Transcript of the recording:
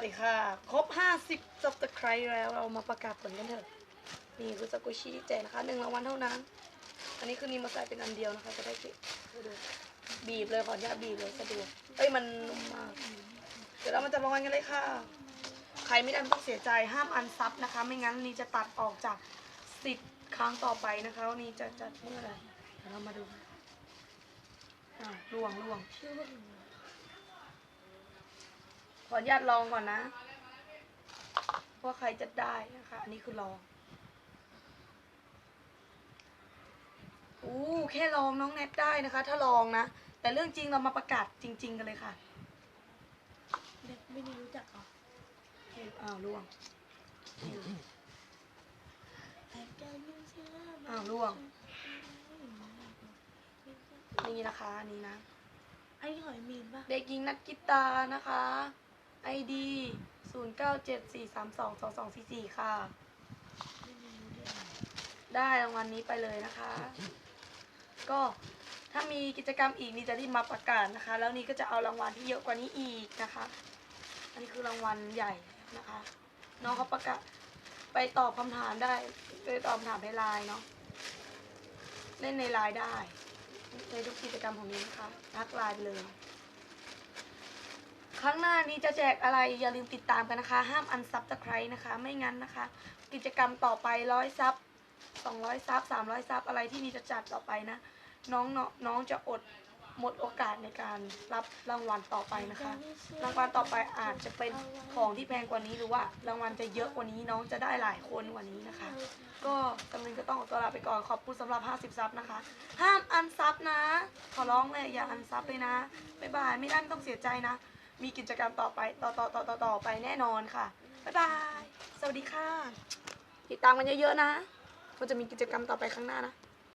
วัสดีค่ะ ครบ 50 subscribe แล้วเรามาประกาศผลกันเถอะ นี่คือสกุชิแจกนะคะหนึ่งรางวัลเท่านั้น อันนี้คือนีมาใส่เป็นอันเดียวนะคะจะได้ดูบีบเลยขออนุญาตบีบเลยสะดวกเอ้ยมันนุ่มมากเดี๋ยวเรามาจับรางวัลกันเลยค่ะ ใครไม่ได้ต้องเสียใจห้ามอันซับนะคะ ไม่งั้นนี่จะตัดออกจากสิทธิ์ครั้งต่อไปนะคะนี่จะจัดเมื่อไหร่เดี๋ยวเรามาดูอ่าล่วงล่วง ขออนุญาตลองก่อนนะว่าใครจะได้นะคะ อันนี้คือลองอู้แค่ลองน้องแนทได้นะคะ ถ้าลองนะ แต่เรื่องจริงเรามาประกาศจริง ๆ กันเลยค่ะเด็กไม่ได้รู้จักเหรออ้าวล่วงอ้าวล่วง นี่นะคะอันนี้นะไอ้หอยมีนปะเด็กหญิงนัทกิตานะคะ ID 0 9 7 4 3 2 2 2 4 4 ค่ะไม่รู้เรื่องได้รางวัลนี้ไปเลยนะคะ ก็ถ้ามีกิจกรรมอีกนี่จะรีบมาประกาศนะคะ แล้วนี่ก็จะเอารางวัลที่เยอะกว่านี้อีกนะคะ อันนี้คือรางวัลใหญ่นะคะ น้องเขาประกาศไปตอบคำถามได้ไปตอบคำถามในไลน์เนาะเล่นในไลน์ได้ในทุกกิจกรรมของนี้นะคะทักไลน์ไปเลย ครั้งหน้านี้จะแจกอะไรอย่าลืมติดตามกันนะคะ ห้ามอันซับสไครนะคะ ไม่งั้นนะคะ กิจกรรมต่อไปร้อยซับสองร้อยซับสามร้อยซับอะไรที่นี่จะจัดต่อไปนะ น้องน้องน้องจะอดหมดโอกาสในการรับรางวัลต่อไปนะคะ รางวัลต่อไปอาจจะเป็นของที่แพงกว่านี้หรือว่ารางวัลจะเยอะกว่านี้น้องจะได้หลายคนกว่านี้นะคะ ก็กำลังจะต้องขอตัวลาไปก่อนขอบคุณสำหรับ 50 ซับนะคะ ห้ามอันซับนะ ขอร้องเลยอย่าอันซับเลยนะบ๊ายบายไม่ได้ไม่ต้องเสียใจนะ มีกิจกรรมต่อไปต่อต่อต่อต่อต่อไปแน่นอนค่ะ บ๊ายบาย สวัสดีค่ะ ติดตามกันเยอะๆนะมันจะมีกิจกรรมต่อไปข้างหน้านะ